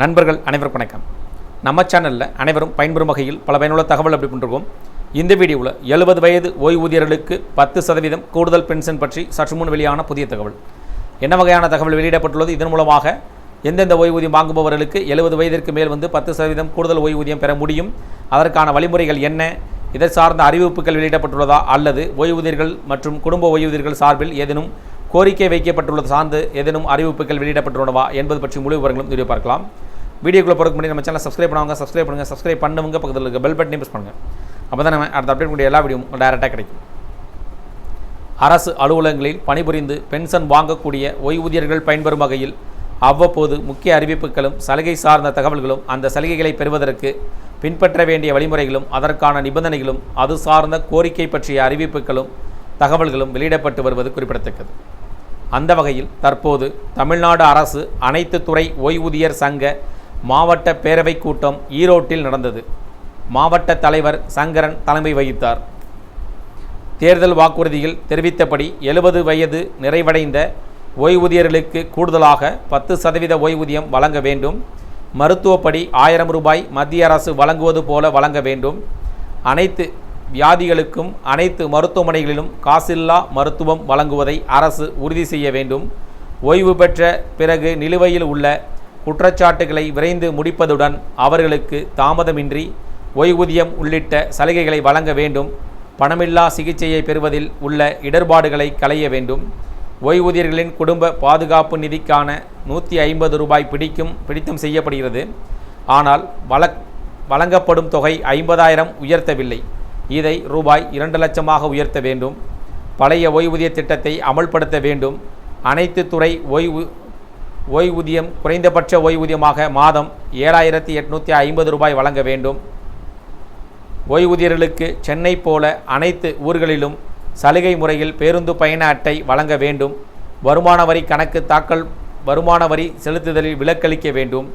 நண்பர்கள் அனைவருக்கும் வணக்கம். நம்ம சேனலில் அனைவரும் பயன்பெறும் வகையில் பல பயனுள்ள தகவல் அப்படி பண்ணிருக்கோம் இந்த வீடியோவில் எழுபது வயது ஓய்வூதியர்களுக்கு பத்து சதவீதம் கூடுதல் பென்ஷன் பற்றி சற்று முன் வெளியான புதிய தகவல். என்ன வகையான தகவல் வெளியிடப்பட்டுள்ளது? இதன் மூலமாக எந்தெந்த ஓய்வூதியம் வாங்குபவர்களுக்கு எழுபது வயதிற்கு மேல் வந்து பத்து சதவீதம் கூடுதல் ஓய்வூதியம் பெற முடியும்? அதற்கான வழிமுறைகள் என்ன? இதை சார்ந்த அறிவிப்புகள் வெளியிடப்பட்டுள்ளதா? அல்லது ஓய்வூதியர்கள் மற்றும் குடும்ப ஓய்வூதியர்கள் சார்பில் ஏதேனும் கோரிக்கை வைக்கப்பட்டுள்ளது சார்ந்து ஏதேனும் அறிவிப்புகள் வெளியிடப்பட்டுள்ளனவா என்பது பற்றி முழு விவரங்களும் வீடியோ பார்க்கலாம். வீடியோக்குள்ளே போகிறதுக்கு முன்னாடி நம்ம சேனல் சப்ஸ்கிரைப் பண்ணுவாங்க சப்ஸ்கிரைப் பண்ணுங்கள் சப்ஸ்கிரைப் பண்ணுவங்க பக்கத்தில் இருக்க பெல் பட்டனையும் ப்ரெஸ் பண்ணுங்கள் அப்போ தான் நம்ம அடுத்த அப்டேட் கூடிய எல்லா வீடியோவும் டேரெக்டாக கிடைக்கும். அரசு அலுவலகங்களில் பணிபுரிந்து பென்ஷன் வாங்கக்கூடிய ஓய்வூதியர்கள் பயன்பெறும் வகையில் அவ்வப்போது முக்கிய அறிவிப்புகளும் சலுகை சார்ந்த தகவல்களும் அந்த சலுகைகளை பெறுவதற்கு பின்பற்ற வேண்டிய வழிமுறைகளும் அதற்கான நிபந்தனைகளும் அது சார்ந்த கோரிக்கை பற்றிய அறிவிப்புகளும் தகவல்களும் வெளியிடப்பட்டு வருவது குறிப்பிடத்தக்கது. அந்த வகையில் தற்போது தமிழ்நாடு அரசு அனைத்து துறை ஓய்வூதியர் சங்க மாவட்ட பேரவைக் கூட்டம் ஈரோட்டில் நடந்தது. மாவட்ட தலைவர் சங்கரன் தலைமை வகித்தார். தேர்தல் வாக்குறுதியில் தெரிவித்தபடி எழுபது வயது நிறைவடைந்த ஓய்வூதியர்களுக்கு கூடுதலாக பத்து சதவீத ஓய்வூதியம் வழங்க வேண்டும். மருத்துவப்படி ஆயிரம் ரூபாய் மத்திய அரசு வழங்குவது போல வழங்க வேண்டும். அனைத்து வியாதிகளுக்கும் அனைத்து மருத்துவமனைகளிலும் காசில்லா மருத்துவம் வழங்குவதை அரசு உறுதி செய்ய வேண்டும். ஓய்வு பெற்ற பிறகு நிலுவையில் உள்ள குற்றச்சாட்டுகளை விரைந்து முடிப்பதுடன் அவர்களுக்கு தாமதமின்றி ஓய்வூதியம் உள்ளிட்ட சலுகைகளை வழங்க வேண்டும். பணமில்லா சிகிச்சையை பெறுவதில் உள்ள இடர்பாடுகளை களைய வேண்டும். ஓய்வூதியர்களின் குடும்ப பாதுகாப்பு நிதிக்கான நூற்றி ஐம்பது ரூபாய் பிடிக்கும் பிடித்தம் செய்யப்படுகிறது. ஆனால் வழ வழங்கப்படும் தொகை ஐம்பதாயிரம் உயர்த்தவில்லை. இதை ரூபாய் இரண்டு லட்சமாக உயர்த்த வேண்டும். பழைய ஓய்வூதிய திட்டத்தை அமல்படுத்த வேண்டும். அனைத்து துறை ஓய்வு ஓய்வூதியம் குறைந்தபட்ச ஓய்வூதியமாக மாதம் ஏழாயிரத்தி எட்நூற்றி ஐம்பது ரூபாய் வழங்க வேண்டும். ஓய்வூதியர்களுக்கு சென்னை போல அனைத்து ஊர்களிலும் சலுகை முறையில் பேருந்து பயண அட்டை வழங்க வேண்டும். வருமான வரி கணக்கு தாக்கல் வருமான வரி செலுத்துதலில் விலக்களிக்க வேண்டும்.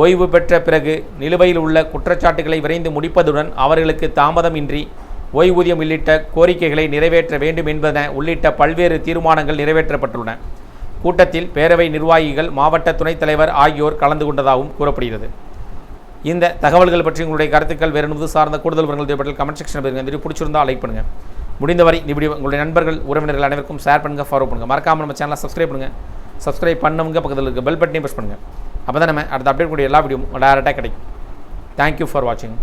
ஓய்வு பெற்ற பிறகு நிலுவையில் உள்ள குற்றச்சாட்டுகளை விரைந்து முடிப்பதுடன் அவர்களுக்கு தாமதமின்றி ஓய்வூதியம் உள்ளிட்ட கோரிக்கைகளை நிறைவேற்ற வேண்டும் என்பன உள்ளிட்ட பல்வேறு தீர்மானங்கள் நிறைவேற்றப்பட்டுள்ளன. கூட்டத்தில் பேரவை நிர்வாகிகள் மாவட்ட துணைத் தலைவர் ஆகியோர் கலந்து கொண்டதாகவும் கூறப்படுகிறது. இந்த தகவல்கள் பற்றி உங்களுடைய கருத்துக்கள் வேறு என்பது சார்ந்த கூடுதல் விவரங்கள் தேவைப்பட்டால் கமெண்ட் செக்ஷன் பாருங்கள் இந்த பிடிச்சிருந்தால் லைக் பண்ணுங்கள் முடிந்தவரை இந்த வீடியோ உங்களுடைய நண்பர்கள் உறவினர்கள் அனைவருக்கும் ஷேர் பண்ணுங்கள் ஃபாலோ பண்ணுங்கள் மறக்காமல் நம்ம சேனலை சப்ஸ்கிரைப் பண்ணுங்கள் சப்ஸ்கிரைப் பண்ணவங்க பக்கத்தில் இருக்க பெல் பட்டனையும் ப்ரெஸ் பண்ணுங்கள் அப்போ தான் நம்ம அடுத்த அப்டேட் கூடிய எல்லா வீடியோவும் டேரெக்டாக கிடைக்கும். தேங்க்யூ ஃபார் வாட்சிங்